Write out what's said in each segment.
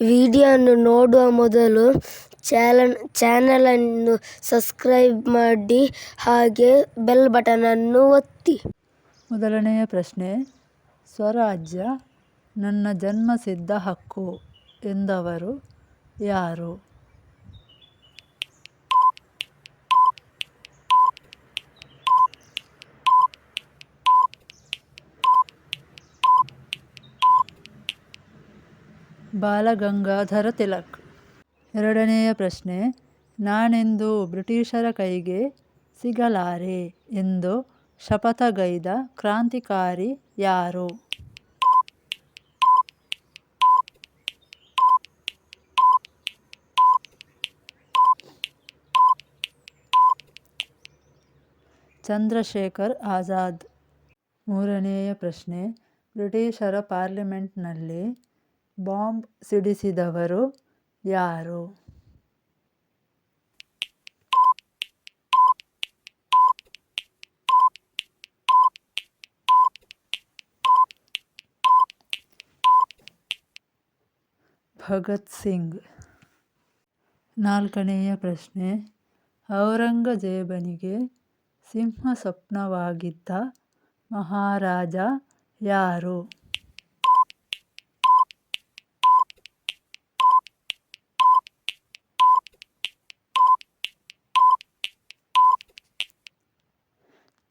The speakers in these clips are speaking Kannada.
ವಿಡಿಯೋವನ್ನು ನೋಡುವ ಮೊದಲು ಚಾಲನ್, ಚಾನಲನ್ನು ಸಬ್ಸ್ಕ್ರೈಬ್ ಮಾಡಿ ಹಾಗೆ ಬೆಲ್ ಬಟನನ್ನು ಒತ್ತಿ. ಮೊದಲನೆಯ ಪ್ರಶ್ನೆ, ಸ್ವರಾಜ್ಯ ನನ್ನ ಜನ್ಮಸಿದ್ಧ ಹಕ್ಕು ಎಂದವರು ಯಾರು? ಬಾಲಗಂಗಾಧರ ತಿಲಕ್. ಎರಡನೆಯ ಪ್ರಶ್ನೆ, ನಾನೆಂದು ಬ್ರಿಟಿಷರ ಕೈಗೆ ಸಿಗಲಾರೆ ಎಂದು ಶಪಥಗೈದ ಕ್ರಾಂತಿಕಾರಿ ಯಾರು? ಚಂದ್ರಶೇಖರ್ ಆಜಾದ್. ಮೂರನೆಯ ಪ್ರಶ್ನೆ, ಬ್ರಿಟಿಷರ ಪಾರ್ಲಿಮೆಂಟ್ನಲ್ಲಿ ಬಾಂಬ್ ಸಿಡಿಸಿದವರು ಯಾರು? ಭಗತ್ ಸಿಂಗ್. ನಾಲ್ಕನೆಯ ಪ್ರಶ್ನೆ. ಔರಂಗಜೇಬನಿಗೆ ಸಿಂಹ ಸ್ವಪ್ನವಾಗಿದ್ದ ಮಹಾರಾಜ ಯಾರು?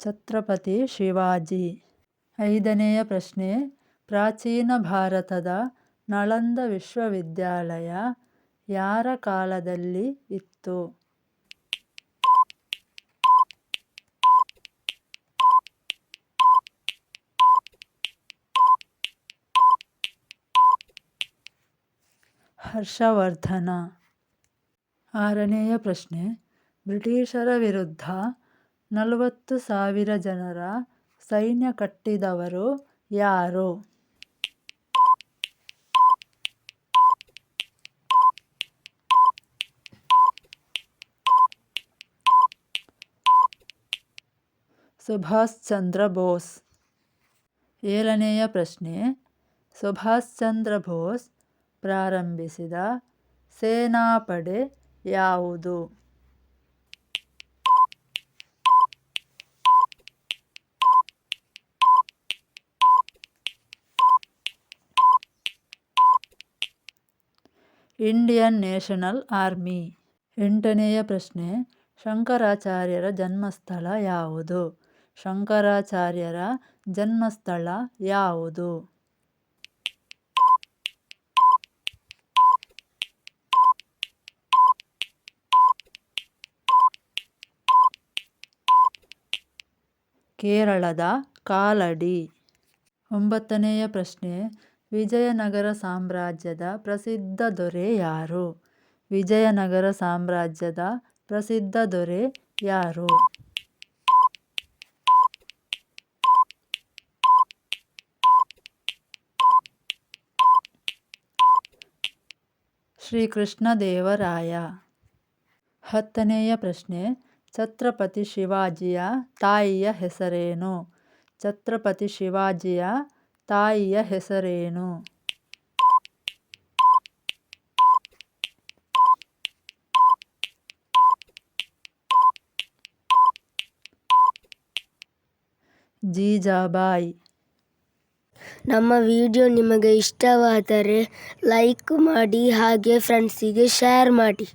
ಛತ್ರಪತಿ ಶಿವಾಜಿ. ಐದನೆಯ ಪ್ರಶ್ನೆ, ಪ್ರಾಚೀನ ಭಾರತದ ನಳಂದ ವಿಶ್ವವಿದ್ಯಾಲಯ ಯಾರ ಕಾಲದಲ್ಲಿ ಇತ್ತು? ಹರ್ಷವರ್ಧನ. ಆರನೆಯ ಪ್ರಶ್ನೆ, ಬ್ರಿಟಿಷರ ವಿರುದ್ಧ ನಲವತ್ತು ಸಾವಿರ ಜನರ ಸೈನ್ಯ ಕಟ್ಟಿದವರು ಯಾರು? ಸುಭಾಷ್ ಚಂದ್ರ ಬೋಸ್. ಏಳನೆಯ ಪ್ರಶ್ನೆ. ಸುಭಾಷ್ ಚಂದ್ರ ಬೋಸ್ ಪ್ರಾರಂಭಿಸಿದ ಸೇನಾಪಡೆ ಯಾವುದು? Indian National Army. ಎಂಟನೆಯ ಪ್ರಶ್ನೆ, ಶಂಕರಾಚಾರ್ಯರ ಜನ್ಮಸ್ಥಳ ಯಾವುದು? ಶಂಕರಾಚಾರ್ಯರ ಜನ್ಮಸ್ಥಳ ಯಾವುದು? ಕೇರಳದ ಕಾಲಡಿ. ಒಂಬತ್ತನೆಯ ಪ್ರಶ್ನೆ ವಿಜಯನಗರ ಸಾಮ್ರಾಜ್ಯದ ಪ್ರಸಿದ್ಧ ದೊರೆ ಯಾರು? ವಿಜಯನಗರ ಸಾಮ್ರಾಜ್ಯದ ಪ್ರಸಿದ್ಧ ದೊರೆ ಯಾರು? ಶ್ರೀಕೃಷ್ಣದೇವರಾಯ. ಹತ್ತನೆಯ ಪ್ರಶ್ನೆ. ಛತ್ರಪತಿ ಶಿವಾಜಿಯ ತಾಯಿಯ ಹೆಸರೇನು? ಛತ್ರಪತಿ ಶಿವಾಜಿಯ ತಾಯಿಯ ಹೆಸರೇನು? ಜೀಜಾಬಾಯಿ. ನಮ್ಮ ವಿಡಿಯೋ ನಿಮಗೆ ಇಷ್ಟವಾದರೆ ಲೈಕ್ ಮಾಡಿ ಹಾಗೆ ಫ್ರೆಂಡ್ಸಿಗೆ ಶೇರ್ ಮಾಡಿ.